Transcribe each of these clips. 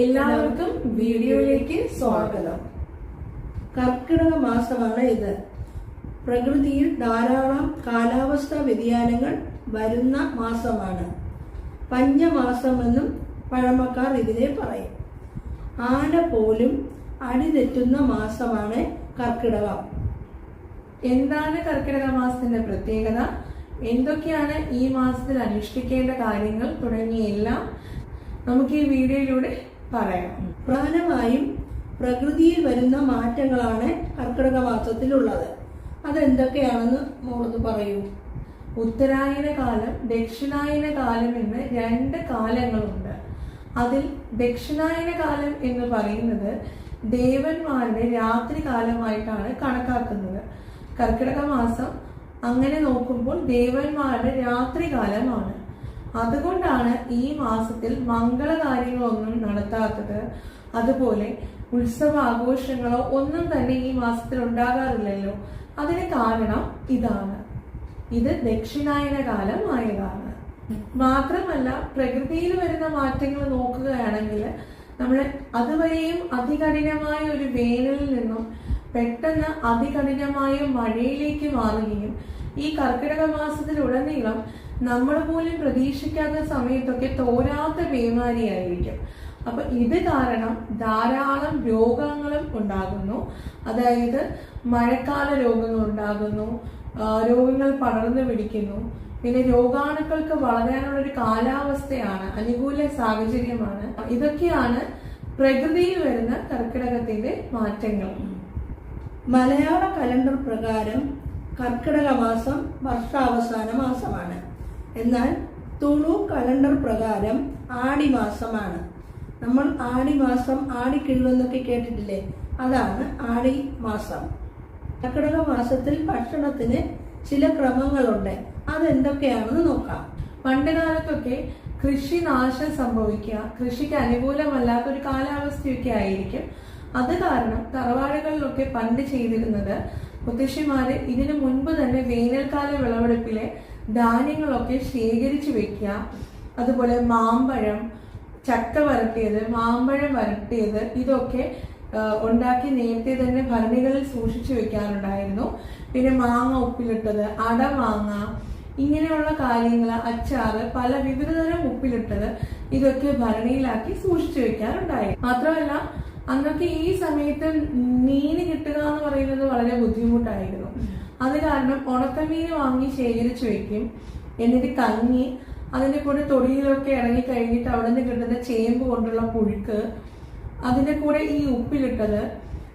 എല്ലാവർക്കും വീഡിയോയിലേക്ക് സ്വാഗതം. കർക്കിടക മാസമാണ് ഇത്. പ്രകൃതിയിൽ ധാരാളം കാലാവസ്ഥാ വ്യതിയാനങ്ങൾ വരുന്ന മാസമാണ്. പഞ്ഞമാസമെന്നും പഴമക്കാർ ഇതിനെ പറയും. ആന പോലും അടിതെറ്റുന്ന മാസമാണ് കർക്കിടകം. എന്താണ് കർക്കിടക മാസത്തിന്റെ പ്രത്യേകത? എന്തൊക്കെയാണ് ഈ മാസത്തിൽ അനുഷ്ഠിക്കേണ്ട കാര്യങ്ങൾ തുടങ്ങിയ എല്ലാം നമുക്ക് ഈ വീഡിയോയിലൂടെ പറയാം. പ്രധാനമായും പ്രകൃതിയിൽ വരുന്ന മാറ്റങ്ങളാണ് കർക്കിടക മാസത്തിലുള്ളത് അതെന്തൊക്കെയാണെന്ന് മോളത് പറയൂ. ഉത്തരായന കാലം ദക്ഷിണായന കാലം എന്ന് രണ്ട് കാലങ്ങളുണ്ട്. അതിൽ ദക്ഷിണായന കാലം എന്ന് പറയുന്നത് ദേവന്മാരുടെ രാത്രി കാലമായിട്ടാണ് കണക്കാക്കുന്നത്. കർക്കിടക മാസം അങ്ങനെ നോക്കുമ്പോൾ ദേവന്മാരുടെ രാത്രി കാലമാണ്. അതുകൊണ്ടാണ് ഈ മാസത്തിൽ മംഗളകാര്യങ്ങളൊന്നും നടത്താത്തത്. അതുപോലെ ഉത്സവ ആഘോഷങ്ങളോ ഒന്നും തന്നെ ഈ മാസത്തിൽ ഉണ്ടാകാറില്ലല്ലോ. അതിന് കാരണം ഇതാണ്. ഇത് ദക്ഷിണായന കാലം ആയതാണ്. മാത്രമല്ല പ്രകൃതിയിൽ വരുന്ന മാറ്റങ്ങൾ നോക്കുകയാണെങ്കിൽ നമ്മൾ അതുവരെയും അതികഠിനമായ ഒരു വേനലിൽ നിന്നും പെട്ടെന്ന് അതികഠിനമായ മഴയിലേക്ക് മാറുകയും ഈ കർക്കിടക മാസത്തിലുടനീളം നമ്മൾ പോലും പ്രതീക്ഷിക്കാത്ത സമയത്തൊക്കെ തോരാത്ത പേമാരിയായിരിക്കും അപ്പൊ ഇത് കാരണം ധാരാളം രോഗങ്ങളും ഉണ്ടാകുന്നു. അതായത് മഴക്കാല രോഗങ്ങൾ ഉണ്ടാകുന്നു. രോഗങ്ങൾ പടർന്നു പിടിക്കുന്നു. പിന്നെ രോഗാണുക്കൾക്ക് വളരാനുള്ള ഒരു കാലാവസ്ഥയാണ് അനുകൂല സാഹചര്യമാണ്. ഇതൊക്കെയാണ് പ്രകൃതിയിൽ വരുന്ന കർക്കിടകത്തിന്റെ മാറ്റങ്ങൾ. മലയാള കലണ്ടർ പ്രകാരം കർക്കിടക മാസം വർഷാവസാന മാസമാണ്. എന്നാൽ തുളു കലണ്ടർ പ്രകാരം ആടിമാസമാണ്. നമ്മൾ ആടി മാസം കേട്ടിട്ടില്ലേ? അതാണ് ആടി മാസം കർക്കിടക മാസത്തിൽ ഭക്ഷണത്തിന് ചില ക്രമങ്ങളുണ്ട്. അതെന്തൊക്കെയാണെന്ന് നോക്കാം. പണ്ട് കാലത്തൊക്കെ കൃഷി നാശം സംഭവിക്കുക കൃഷിക്ക് അനുകൂലമല്ലാത്ത ഒരു കാലാവസ്ഥയൊക്കെ ആയിരിക്കും. അത് കാരണം തറവാടുകളിലൊക്കെ പണ്ട് ചെയ്തിരുന്നത് മുത്തശ്ശിമാര് ഇതിനു മുൻപ് തന്നെ വേനൽക്കാല വിളവെടുപ്പിലെ ധാന്യങ്ങളൊക്കെ ശേഖരിച്ചു വെക്കുക. അതുപോലെ മാമ്പഴം ചക്ക വരട്ടിയത് മാമ്പഴം വരട്ടിയത് ഇതൊക്കെ ഉണ്ടാക്കി നേരത്തെ തന്നെ ഭരണികളിൽ സൂക്ഷിച്ചു വെക്കാറുണ്ടായിരുന്നു. പിന്നെ മാങ്ങ ഉപ്പിലിട്ടത് അടമാങ്ങ ഇങ്ങനെയുള്ള കാര്യങ്ങൾ അച്ചാറ് പല വിവിധതരം ഉപ്പിലിട്ടത് ഇതൊക്കെ ഭരണിയിലാക്കി സൂക്ഷിച്ചു വെക്കാറുണ്ടായിരുന്നു. മാത്രമല്ല അന്നൊക്കെ ഈ സമയത്ത് മീൻ കിട്ടുക എന്ന് പറയുന്നത് വളരെ ബുദ്ധിമുട്ടായിരുന്നു. അത് കാരണം ഉണക്കമീൻ വാങ്ങി ശേഖരിച്ചു വെക്കും എന്നിട്ട് കഞ്ഞി അതിന്റെ കൂടെ തൊടിയിലൊക്കെ ഇറങ്ങി കഴിഞ്ഞിട്ട് അവിടെ നിന്ന് കിട്ടുന്ന ചേമ്പ് കൊണ്ടുള്ള പുഴുക്ക് അതിന്റെ കൂടെ ഈ ഉപ്പിലിട്ടത്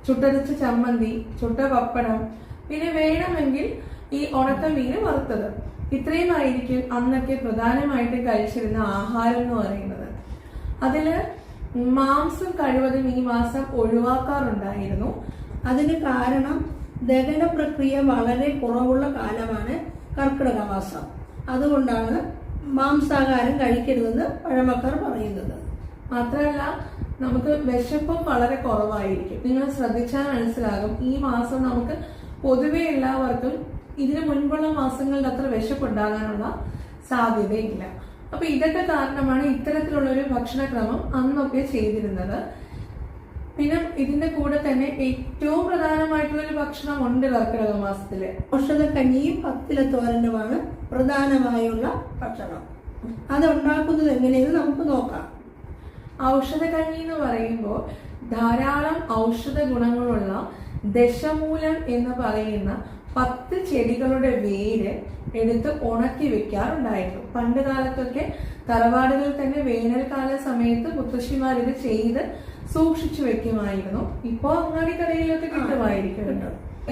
ചുട്ടരച്ച ചമ്മന്തി ചുട്ട പപ്പടം പിന്നെ വേണമെങ്കിൽ ഈ ഉണക്കമീൻ വറുത്തത്. ഇത്രയുമായിരിക്കും അന്നൊക്കെ പ്രധാനമായിട്ട് കഴിച്ചിരുന്ന ആഹാരം എന്ന് പറയുന്നത്. അതിൽ മാംസം കഴിവതും ഈ മാസം ഒഴിവാക്കാറുണ്ടായിരുന്നു. അതിന് കാരണം ദഹന പ്രക്രിയ വളരെ കുറവുള്ള കാലമാണ് കർക്കിടക മാസം അതുകൊണ്ടാണ് മാംസാഹാരം കഴിക്കരുതെന്ന് പഴമക്കാർ പറയുന്നത്. മാത്രമല്ല നമുക്ക് വിശപ്പും വളരെ കുറവായിരിക്കും. നിങ്ങൾ ശ്രദ്ധിച്ചാൽ മനസ്സിലാകും. ഈ മാസം നമുക്ക് പൊതുവെ എല്ലാവർക്കും ഇതിനു മുൻപുള്ള മാസങ്ങളിൽ അത്ര വിശപ്പുണ്ടാകാനുള്ള സാധ്യതയില്ല. അപ്പൊ ഇതൊക്കെ കാരണമാണ് ഇത്തരത്തിലുള്ള ഒരു ഭക്ഷണക്രമം അന്നൊക്കെ ചെയ്തിരുന്നത്. പിന്നെ ഇതിന്റെ കൂടെ തന്നെ ഏറ്റവും പ്രധാനമായിട്ടുള്ള ഒരു ഭക്ഷണം ഉണ്ട് കർക്കിടക മാസത്തിൽ. ഔഷധക്കഞ്ഞിയും പത്തില തോരനുമാണ് പ്രധാനമായുള്ള ഭക്ഷണം. അത് ഉണ്ടാക്കുന്നത് എങ്ങനെയെന്ന് നമുക്ക് നോക്കാം. ഔഷധകഞ്ഞി എന്ന് പറയുമ്പോൾ ധാരാളം ഔഷധ ഗുണങ്ങളുള്ള ദശമൂലം എന്ന് പറയുന്ന പത്ത് ചെടികളുടെ വേര് എടുത്ത് ഉണക്കി വെക്കാറുണ്ടായിരുന്നു. പണ്ട് കാലത്തൊക്കെ തറവാടുകളിൽ തന്നെ വേനൽക്കാല സമയത്ത് മുത്തശ്ശിമാർ ഇത് ചെയ്ത് സൂക്ഷിച്ചു വെക്കുമായിരുന്നു. ഇപ്പോൾ അങ്ങാടിക്കടയിലൊക്കെ കിട്ടുമായിരിക്കും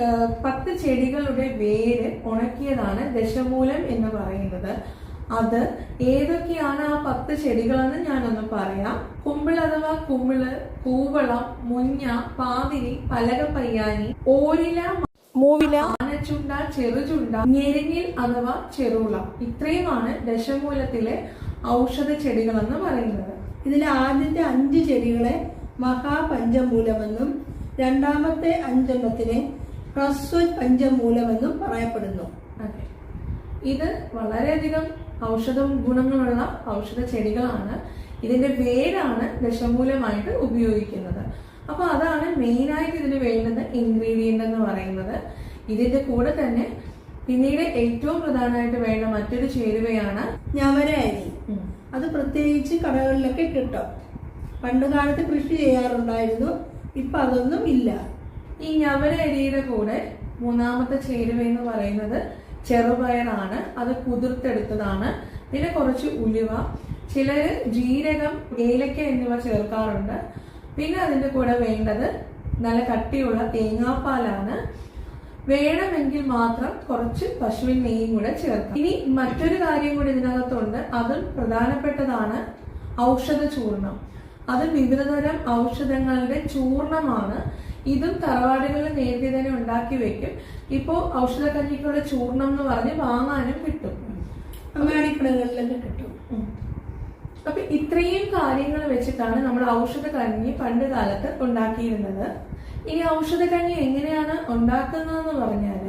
ഏഹ് പത്ത് ചെടികളുടെ വേര് ഉണക്കിയതാണ് ദശമൂലം എന്ന് പറയുന്നത്. അത് ഏതൊക്കെയാണ് ആ പത്ത് ചെടികളെന്ന് ഞാനൊന്ന് പറയാം. കുമ്പിൾ അഥവാ കുമ്പിൾ കൂവളം മുഞ്ഞ പാതിരി പലകപ്പയ്യാനി ഓരില മൂവില ആനച്ചുണ്ട ചെറുചുണ്ട ഞെരിഞ്ഞിൽ അഥവാ ചെറുള. ഇത്രയുമാണ് ദശമൂലത്തിലെ ഔഷധ ചെടികളെന്ന് പറയുന്നത്. ഇതിലെ ആദ്യത്തെ അഞ്ച് ചെടികളെ മഹാപഞ്ചമൂലമെന്നും രണ്ടാമത്തെ അഞ്ചെണ്ണത്തിന് ഹ്രസ്വ പഞ്ചമൂലമെന്നും പറയപ്പെടുന്നു ഇത് വളരെയധികം ഔഷധ ഗുണങ്ങളുള്ള ഔഷധ ചെടികളാണ്. ഇതിന്റെ വേരാണ് ദശമൂലമായിട്ട് ഉപയോഗിക്കുന്നത്. അപ്പൊ അതാണ് മെയിനായിട്ട് ഇതിന് വേണ്ടുന്ന ഇൻഗ്രീഡിയന്റ് എന്ന് പറയുന്നത്. ഇതിന്റെ കൂടെ തന്നെ പിന്നീട് ഏറ്റവും പ്രധാനമായിട്ട് വേണ്ട മറ്റൊരു ചേരുവയാണ് ഞവര അരി. അത് പ്രത്യേകിച്ച് കടകളിലൊക്കെ കിട്ടും. പണ്ട് കാലത്ത് കൃഷി ചെയ്യാറുണ്ടായിരുന്നു. ഇപ്പൊ അതൊന്നും ഇല്ല. ഈ ഞവര അരിയുടെ കൂടെ മൂന്നാമത്തെ ചേരുവ എന്ന് പറയുന്നത് ചെറുപയറാണ്. അത് കുതിർത്തെടുത്തതാണ്. പിന്നെ കുറച്ച് ഉലുവ ചിലർ ജീരകം ഏലക്ക എന്നിവ ചേർക്കാറുണ്ട്. പിന്നെ അതിന്റെ കൂടെ വേണ്ടത് നല്ല കട്ടിയുള്ള തേങ്ങാപ്പാലാണ്. വേണമെങ്കിൽ മാത്രം കുറച്ച് പശുവിൻ നെയ്യും കൂടെ ചേർക്കാം. ഇനി മറ്റൊരു കാര്യം കൂടി ഇതിനകത്തുണ്ട്. അതും പ്രധാനപ്പെട്ടതാണ് ഔഷധ ചൂർണം അത് വിവിധതരം ഔഷധങ്ങളുടെ ചൂർണമാണ്. ഇതും തറവാടുകളിൽ നേരത്തെ തന്നെ ഉണ്ടാക്കി വെക്കും. ഇപ്പോ ഔഷധ കഞ്ഞിക്കുള്ള ചൂർണം എന്ന് പറഞ്ഞ് വാങ്ങാനും കിട്ടും. അങ്ങാടിക്കടകളിലൊക്കെ കിട്ടും. അപ്പൊ ഇത്രയും കാര്യങ്ങൾ വെച്ചിട്ടാണ് നമ്മൾ ഔഷധ കഞ്ഞി പണ്ട് കാലത്ത് ഉണ്ടാക്കിയിരുന്നത്. ഈ ഔഷധ കഞ്ഞി എങ്ങനെയാണ് ഉണ്ടാക്കുന്നതെന്ന് പറഞ്ഞാൽ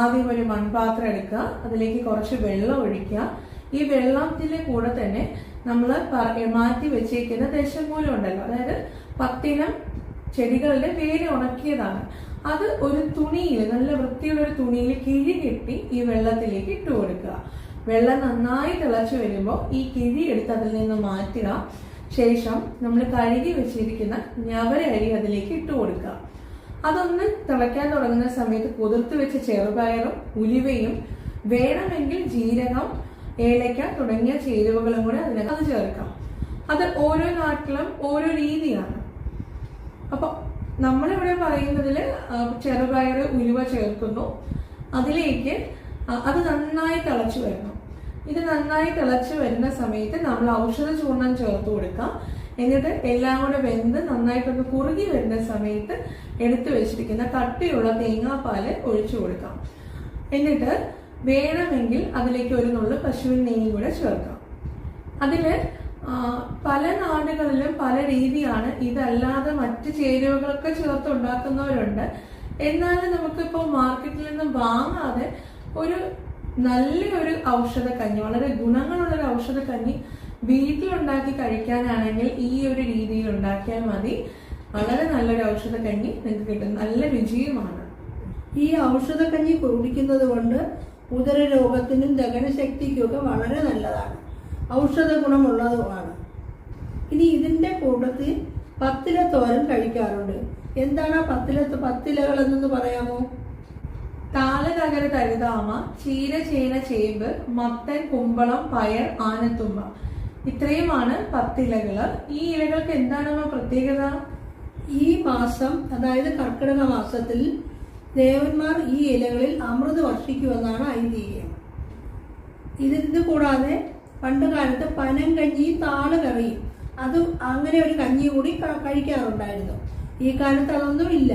ആദ്യം ഒരു മൺപാത്രം എടുക്കുക അതിലേക്ക് കുറച്ച് വെള്ളം ഒഴിക്കുക ഈ വെള്ളത്തിന്റെ കൂടെ തന്നെ നമ്മൾ മാറ്റി വെച്ചേക്കുന്ന ദശമൂലം ഉണ്ടല്ലോ. അതായത് പത്തിനം ചെടികളുടെ വേര് ഉണക്കിയതാണ്. അത് ഒരു തുണിയിൽ നല്ല വൃത്തിയുള്ള ഒരു തുണിയിൽ കിഴി കെട്ടി ഈ വെള്ളത്തിലേക്ക് ഇട്ട് കൊടുക്കുക. വെള്ളം നന്നായി തിളച്ചു വരുമ്പോൾ ഈ കിഴി എടുത്ത് അതിൽ നിന്ന് മാറ്റുക. ശേഷം നമ്മൾ കഴുകി വെച്ചിരിക്കുന്ന ഞവര അരി അതിലേക്ക് ഇട്ട് കൊടുക്കുക. അതൊന്ന് തിളയ്ക്കാൻ തുടങ്ങുന്ന സമയത്ത് കുതിർത്ത് വെച്ച ചെറുപയറും ഉലിവയും വേണമെങ്കിൽ ജീരകം ഏലക്ക തുടങ്ങിയ ചേരുവകളും കൂടെ അതിനകത്ത് ചേർക്കാം. അത് ഓരോ നാട്ടിലും ഓരോ രീതിയാണ്. അപ്പൊ നമ്മളിവിടെ പറയുന്നതിൽ ചെറുപയർ ഉലുവ ചേർക്കുന്നു. അതിലേക്ക് അത് നന്നായി തിളച്ചു വരണം. ഇത് നന്നായി തിളച്ചു വരുന്ന സമയത്ത് നമ്മൾ ഔഷധ ചൂർണം ചേർത്ത് കൊടുക്കാം. എന്നിട്ട് എല്ലാം കൂടെ വെന്ത് നന്നായിട്ടൊന്ന് കുറുകി വരുന്ന സമയത്ത് എടുത്തു വെച്ചിരിക്കുന്ന കട്ടിയുള്ള തേങ്ങാപ്പാൽ ഒഴിച്ചു കൊടുക്കാം. എന്നിട്ട് വേണമെങ്കിൽ അതിലേക്ക് ഒരു നുള്ളു പശുവിൻ നെയ്യും കൂടെ ചേർക്കാം. അതിൽ പല നാടുകളിലും പല രീതിയാണ് ഇതല്ലാതെ മറ്റ് ചേരുവകളൊക്കെ ചേർത്ത് ഉണ്ടാക്കുന്നവരുണ്ട്. എന്നാലും നമുക്കിപ്പോൾ മാർക്കറ്റിൽ നിന്ന് വാങ്ങാതെ ഒരു നല്ലൊരു ഔഷധ കഞ്ഞി വളരെ ഗുണങ്ങളുള്ള ഒരു ഔഷധ കഞ്ഞി വീട്ടിലുണ്ടാക്കി കഴിക്കാനാണെങ്കിൽ ഈ ഒരു രീതിയിൽ ഉണ്ടാക്കിയാൽ മതി. വളരെ നല്ലൊരു ഔഷധ കഞ്ഞി നിങ്ങൾക്ക് കിട്ടും. നല്ല രുചിയുമാണ്. ഈ ഔഷധ കഞ്ഞി കുടിക്കുന്നത് കൊണ്ട് ഉദരരോഗത്തിനും ദഹനശക്തിക്കുമൊക്കെ വളരെ നല്ലതാണ്. ഔഷധ ഗുണമുള്ളതുമാണ് ഇനി ഇതിന്റെ കൂട്ടത്തിൽ പത്തില തോരൻ കഴിക്കാറുണ്ട്. എന്താണ് ആ പത്തില പത്തിലകൾ എന്നൊന്ന് പറയാമോ? താലകകര തഴുതാമ ചീര ചേന ചേമ്പ് മത്തൻ കുമ്പളം പയർ ആനത്തുമ്പ. ഇത്രയുമാണ് പത്തിലകൾ ഈ ഇലകൾക്ക് എന്താണ് പ്രത്യേകത? ഈ മാസം അതായത് കർക്കിടക മാസത്തിൽ ദേവന്മാർ ഈ ഇലകളിൽ അമൃത് വർഷിക്കുമെന്നാണ് ഐതിഹ്യം. ഇതിന് കൂടാതെ പണ്ട് കാലത്ത് പനം കഞ്ഞി താൾ കറിയും അത് അങ്ങനെ ഒരു കഞ്ഞി കൂടി കഴിക്കാറുണ്ടായിരുന്നു. ഈ കാലത്ത് അതൊന്നും ഇല്ല.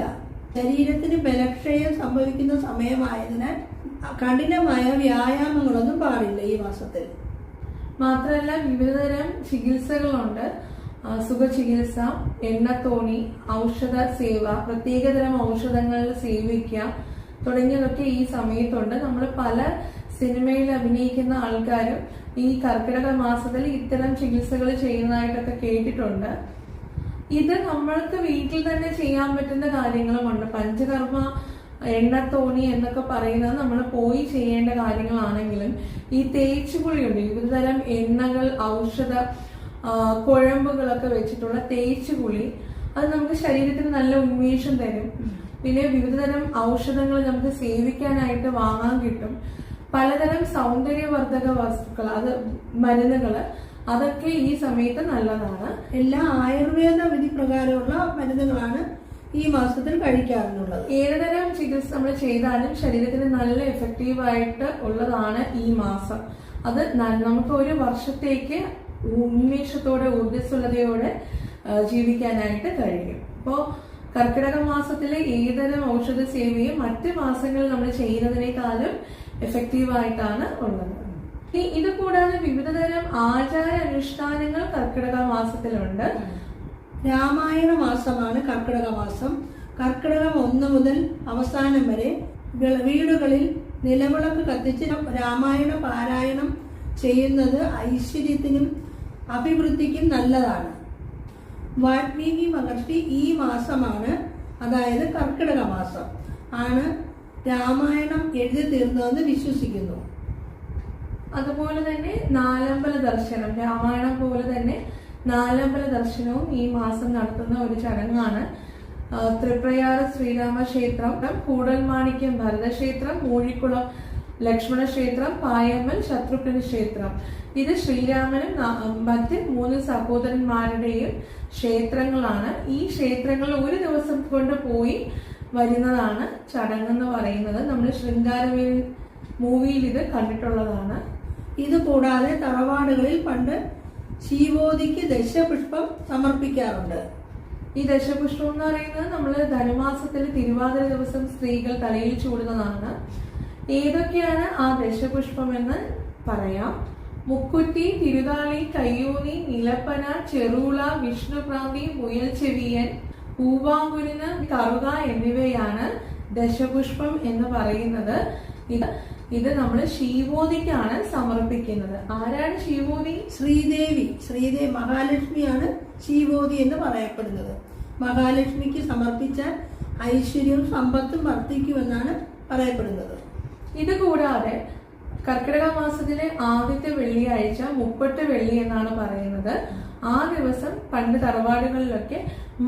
ശരീരത്തിന് ബലക്ഷയം സംഭവിക്കുന്ന സമയമായതിനാൽ കഠിനമായ വ്യായാമങ്ങളൊന്നും പാടില്ല ഈ മാസത്തിൽ. മാത്രമല്ല വിവിധതരം ചികിത്സകളുണ്ട്. സുഖചികിത്സ എണ്ണത്തോണി ഔഷധ സേവ പ്രത്യേകതരം ഔഷധങ്ങൾ സേവിക്കുക തുടങ്ങിയതൊക്കെ ഈ സമയത്തുണ്ട്. നമ്മൾ പല സിനിമയിൽ അഭിനയിക്കുന്ന ആൾക്കാരും ഈ കർക്കിടക മാസത്തിൽ ഇത്തരം ചികിത്സകൾ ചെയ്യുന്നതായിട്ടൊക്കെ കേട്ടിട്ടുണ്ട്. ഇത് നമ്മൾക്ക് വീട്ടിൽ തന്നെ ചെയ്യാൻ പറ്റുന്ന കാര്യങ്ങളുമുണ്ട്. പഞ്ചകർമ്മ എണ്ണത്തോണി എന്നൊക്കെ പറയുന്നത് നമ്മൾ പോയി ചെയ്യേണ്ട കാര്യങ്ങളാണെങ്കിലും ഈ തേച്ചുകുളിയുണ്ട് വിവിധതരം എണ്ണകൾ ഔഷധ കുഴമ്പുകളൊക്കെ വെച്ചിട്ടുള്ള തേച്ചുകുളി അത് നമുക്ക് ശരീരത്തിന് നല്ല ഉന്മേഷം തരും. പിന്നെ വിവിധതരം ഔഷധങ്ങൾ നമുക്ക് സേവിക്കാനായിട്ട് വാങ്ങാൻ കിട്ടും. പലതരം സൗന്ദര്യവർദ്ധക വസ്തുക്കൾ അത് മരുന്നുകൾ അതൊക്കെ ഈ സമയത്ത് നല്ലതാണ്. എല്ലാ ആയുർവേദ വിധി പ്രകാരമുള്ള മരുന്നുകളാണ് ഈ മാസത്തിൽ കഴിക്കാറുള്ളത്. ഏതുതരം ചികിത്സ നമ്മൾ ചെയ്താലും ശരീരത്തിന് നല്ല എഫക്റ്റീവായിട്ട് ഉള്ളതാണ് ഈ മാസം. അത് നമുക്ക് ഒരു വർഷത്തേക്ക് ഉന്മേഷത്തോടെ ഊർജസ്വലതയോടെ ആ, ജീവിക്കാനായിട്ട് കഴിയും. അപ്പോൾ കർക്കിടക മാസത്തിലെ ഏതരം ഔഷധ സേവയും മറ്റ് മാസങ്ങളിൽ നമ്മൾ ചെയ്യുന്നതിനേക്കാളും എഫക്റ്റീവായിട്ടാണ് ഉള്ളത്. ഇത് കൂടാതെ വിവിധതരം ആചാര അനുഷ്ഠാനങ്ങൾ കർക്കിടക മാസത്തിലുണ്ട്. രാമായണ മാസമാണ് കർക്കിടക മാസം. കർക്കിടകം ഒന്ന് മുതൽ അവസാനം വരെ വീടുകളിൽ നിലവിളക്ക് കത്തിച്ച് രാമായണ പാരായണം ചെയ്യുന്നത് ഐശ്വര്യത്തിനും അഭിവൃദ്ധിക്കും നല്ലതാണ്. വാൽമീകി മഹർഷി ഈ മാസമാണ് അതായത് കർക്കിടക മാസം ആണ് രാമായണം എഴുതി തീർന്നതെന്ന് വിശ്വസിക്കുന്നു. അതുപോലെ തന്നെ നാലമ്പല ദർശനം രാമായണം പോലെ തന്നെ നാലമ്പല ദർശനവും ഈ മാസം നടത്തുന്ന ഒരു ചടങ്ങാണ്. തൃപ്രയാർ ശ്രീരാമ ക്ഷേത്രം കൂടൽമാണിക്യം ഭരതക്ഷേത്രം മൂഴിക്കുളം ലക്ഷ്മണ ക്ഷേത്രം പായമ്മൽ ശത്രുഘ്ന ക്ഷേത്രം. ഇത് ശ്രീരാമനും മറ്റ് മൂന്ന് സഹോദരന്മാരുടെയും ക്ഷേത്രങ്ങളാണ്. ഈ ക്ഷേത്രങ്ങൾ ഒരു ദിവസം കൊണ്ട് പോയി വരുന്നതാണ് ചടങ്ങെന്ന് പറയുന്നത്. നമ്മൾ ശൃംഗാരവേൽ മൂവിയിൽ ഇത് കണ്ടിട്ടുള്ളതാണ്. ഇത് കൂടാതെ തറവാടുകളിൽ പണ്ട് ശിവോദിക്ക് ദശപുഷ്പം സമർപ്പിക്കാറുണ്ട്. ഈ ദശപുഷ്പം എന്ന് പറയുന്നത് നമ്മൾ ധനുമാസത്തിൽ തിരുവാതിര ദിവസം സ്ത്രീകൾ തലയിൽ ചൂടുന്നതാണ്. ഏതൊക്കെയാണ് ആ ദശപുഷ്പം എന്ന് പറയാം. മുക്കുറ്റി തിരുതാളി കയ്യൂനി നിലപ്പന ചെറുള വിഷ്ണുപ്രാന്തി മുയൽ ചെവിയൻ പൂവാങ്കുരുന്ന് കറുക എന്നിവയാണ് ദശപുഷ്പം എന്ന് പറയുന്നത്. ഇത് ഇത് നമ്മൾ ശിവോദിക്കാണ് സമർപ്പിക്കുന്നത്. ആരാണ് ശിവോദി ശ്രീദേവി. ശ്രീദേവി മഹാലക്ഷ്മിയാണ് ശിവോദി എന്ന് പറയപ്പെടുന്നത്. മഹാലക്ഷ്മിക്ക് സമർപ്പിച്ച ഐശ്വര്യവും സമ്പത്തും വർദ്ധിക്കുമെന്നാണ് പറയപ്പെടുന്നത്. ഇത് കൂടാതെ കർക്കിടക മാസത്തിലെ ആദ്യത്തെ വെള്ളിയാഴ്ച മുപ്പട്ട് വെള്ളി എന്നാണ് പറയുന്നത്. ആ ദിവസം പണ്ട് തറവാടുകളിലൊക്കെ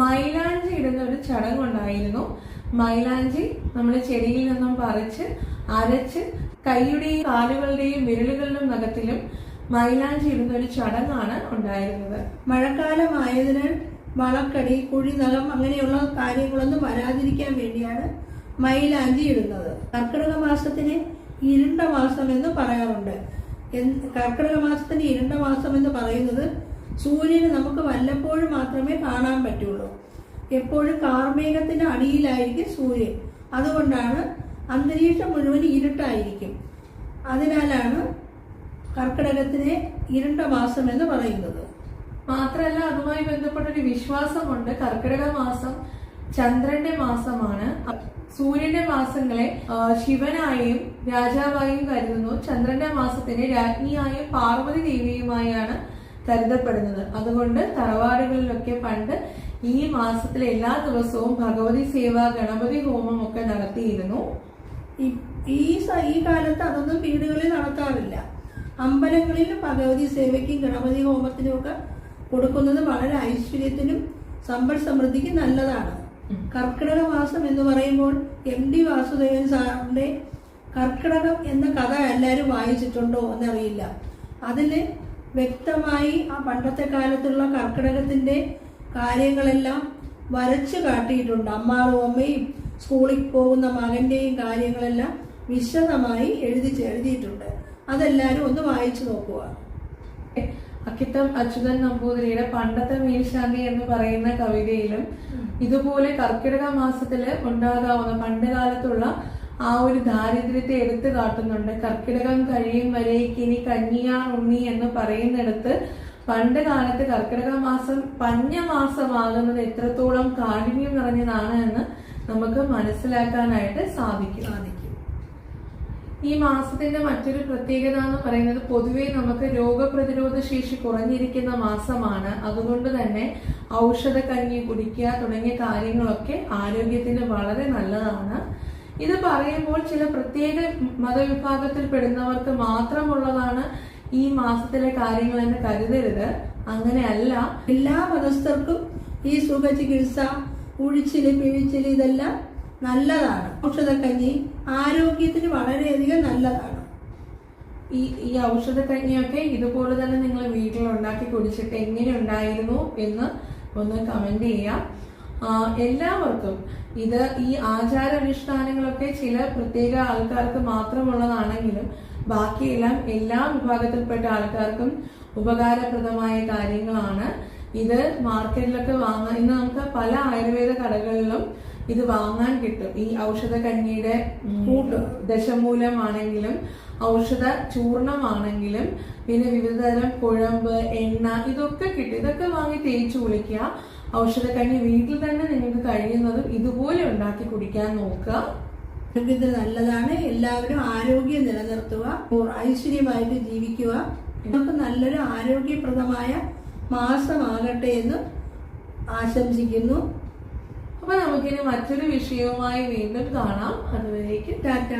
മൈലാഞ്ചി ഇടുന്ന ഒരു ചടങ്ങുണ്ടായിരുന്നു. മൈലാഞ്ചി നമ്മൾ ചെടിയിൽ നിന്നും പറിച്ച് അരച്ച് കൈയുടെയും കാലുകളുടെയും വിരലുകളിലും നഖത്തിലും മൈലാഞ്ചി ഇടുന്ന ഒരു ചടങ്ങാണ് ഉണ്ടായിരുന്നത്. മഴക്കാലമായതിനാൽ വളക്കടി കുഴിനകം അങ്ങനെയുള്ള കാര്യങ്ങളൊന്നും വരാതിരിക്കാൻ വേണ്ടിയാണ് മൈലാഞ്ചി ഇടുന്നത് കർക്കിടക മാസത്തിന് ഇരുണ്ട മാസം എന്ന് പറയാറുണ്ട്. കർക്കിടക മാസത്തിന് ഇരുണ്ട മാസം എന്ന് പറയുന്നത് സൂര്യന് നമുക്ക് വല്ലപ്പോഴും മാത്രമേ കാണാൻ പറ്റുള്ളൂ. എപ്പോഴും കാർമേഘത്തിന്റെ അടിയിലായിരിക്കും സൂര്യൻ. അതുകൊണ്ടാണ് അന്തരീക്ഷം മുഴുവൻ ഇരുട്ടായിരിക്കും. അതിനാലാണ് കർക്കിടകത്തിനെ ഇരുണ്ട മാസം എന്ന് പറയുന്നത്. മാത്രമല്ല അതുമായി ബന്ധപ്പെട്ട ഒരു വിശ്വാസമുണ്ട്. കർക്കിടക മാസം ചന്ദ്രന്റെ മാസമാണ്. സൂര്യന്റെ മാസങ്ങളെ ശിവനായും രാജാവായും കരുതുന്നു. ചന്ദ്രന്റെ മാസത്തിനെ രാജ്ഞിയായും പാർവതി ദേവിയുമായാണ് കരുതപ്പെടുന്നത്. അതുകൊണ്ട് തറവാടുകളിലൊക്കെ പണ്ട് ഈ മാസത്തിലെ എല്ലാ ദിവസവും ഭഗവതി സേവ ഗണപതി ഹോമം ഒക്കെ നടത്തിയിരുന്നു. ഈ- ഈ കാലത്ത് അതൊന്നും വീടുകളിൽ നടത്താറില്ല. അമ്പലങ്ങളിൽ ഭഗവതി സേവയ്ക്കും ഗണപതി ഹോമത്തിനും ഒക്കെ കൊടുക്കുന്നത് വളരെ ഐശ്വര്യത്തിനും സമ്പൽ സമൃദ്ധിക്കും നല്ലതാണ്. കർക്കിടക മാസം എന്ന് പറയുമ്പോൾ എം ഡി വാസുദേവൻ സാറിന്റെ കർക്കിടകം എന്ന കഥ എല്ലാവരും വായിച്ചിട്ടുണ്ടോ എന്നറിയില്ല. അതിൽ വ്യക്തമായി ആ പണ്ടത്തെ കാലത്തുള്ള കർക്കിടകത്തിന്റെ കാര്യങ്ങളെല്ലാം വരച്ചു കാട്ടിയിട്ടുണ്ട്. അമ്മാളും അമ്മയും സ്കൂളിൽ പോകുന്ന മകന്റെയും കാര്യങ്ങളെല്ലാം വിശദമായി എഴുതി എഴുതിയിട്ടുണ്ട്. അതെല്ലാവരും ഒന്ന് വായിച്ചു നോക്കുക. അക്കിത്തം അച്യുതൻ നമ്പൂതിരിയുടെ പണ്ടത്തെ മേൽശാന്തി എന്ന് പറയുന്ന കവിതയിലും ഇതുപോലെ കർക്കിടക മാസത്തിൽ ഉണ്ടാകാവുന്ന പണ്ട് കാലത്തുള്ള ആ ഒരു ദാരിദ്ര്യത്തെ എടുത്തു കാട്ടുന്നുണ്ട്. കർക്കിടകം കഴിയും വരേക്ക് ഇനി കഞ്ഞിയാർ ഉണ്ണി എന്ന് പറയുന്നിടത്ത് പണ്ട് കാലത്ത് കർക്കിടക മാസം പഞ്ഞമാസമാകുന്നത് എത്രത്തോളം കാഠിന്യം നിറഞ്ഞതാണ് എന്ന് നമുക്ക് മനസ്സിലാക്കാനായിട്ട് സാധിക്കും സാധിക്കും. ഈ മാസത്തിന്റെ മറ്റൊരു പ്രത്യേകത എന്ന് പറയുന്നത് പൊതുവേ നമുക്ക് രോഗപ്രതിരോധ ശേഷി കുറഞ്ഞിരിക്കുന്ന മാസമാണ്. അതുകൊണ്ട് തന്നെ ഔഷധ കഞ്ഞി കുടിക്കുക തുടങ്ങിയ കാര്യങ്ങളൊക്കെ ആരോഗ്യത്തിന് വളരെ നല്ലതാണ്. ഇത് പറയുമ്പോൾ ചില പ്രത്യേക മതവിഭാഗത്തിൽ പെടുന്നവർക്ക് മാത്രമുള്ളതാണ് ഈ മാസത്തിലെ കാര്യങ്ങൾ എന്ന് കരുതരുത്. അങ്ങനെയല്ല എല്ലാ മതസ്ഥർക്കും ഈ സുഖ ചികിത്സ ഉഴിച്ചിൽ പിഴിച്ചിൽ ഇതെല്ലാം നല്ലതാണ്. ഔഷധക്കഞ്ഞി ആരോഗ്യത്തിന് വളരെയധികം നല്ലതാണ്. ഈ ഈ ഔഷധക്കഞ്ഞിയൊക്കെ ഇതുപോലെ തന്നെ നിങ്ങൾ വീട്ടിൽ ഉണ്ടാക്കി കുടിച്ചിട്ട് എങ്ങനെ ഉണ്ടായിരുന്നു എന്ന് ഒന്ന് കമന്റ് ചെയ്യാം. എല്ലാവർക്കും ഇത് ഈ ആചാരാനുഷ്ഠാനങ്ങളൊക്കെ ചില പ്രത്യേക ആൾക്കാർക്ക് മാത്രമുള്ളതാണെങ്കിലും ബാക്കിയെല്ലാം എല്ലാ വിഭാഗത്തിൽപ്പെട്ട ആൾക്കാർക്കും ഉപകാരപ്രദമായ കാര്യങ്ങളാണ്. ഇത് മാർക്കറ്റിലൊക്കെ വാങ്ങാൻ ഇന്ന് നമുക്ക് പല ആയുർവേദ കടകളിലും ഇത് വാങ്ങാൻ കിട്ടും. ഈ ഔഷധ കഞ്ഞിയുടെ. ദശമൂലമാണെങ്കിലും ഔഷധ ചൂർണമാണെങ്കിലും പിന്നെ വിവിധതരം കുഴമ്പ് എണ്ണ ഇതൊക്കെ കിട്ടും. ഇതൊക്കെ വാങ്ങി തേച്ച് കുളിക്കുക. ഔഷധക്കഞ്ഞി വീട്ടിൽ തന്നെ നിങ്ങൾക്ക് കഴിയുന്നതും ഇതുപോലെ ഉണ്ടാക്കി കുടിക്കാൻ നോക്കുക. ആരോഗ്യത്തിന് നല്ലതാണ്. എല്ലാവരും ആരോഗ്യം നിലനിർത്തുക. ഐശ്വര്യമായിട്ട് ജീവിക്കുക. നമുക്ക് നല്ലൊരു ആരോഗ്യപ്രദമായ മാസമാകട്ടെ എന്ന് ആശംസിക്കുന്നു. അപ്പൊ നമുക്കിനി മറ്റൊരു വിഷയവുമായി വീണ്ടും കാണാം. അതുവരേക്കും ടാറ്റ.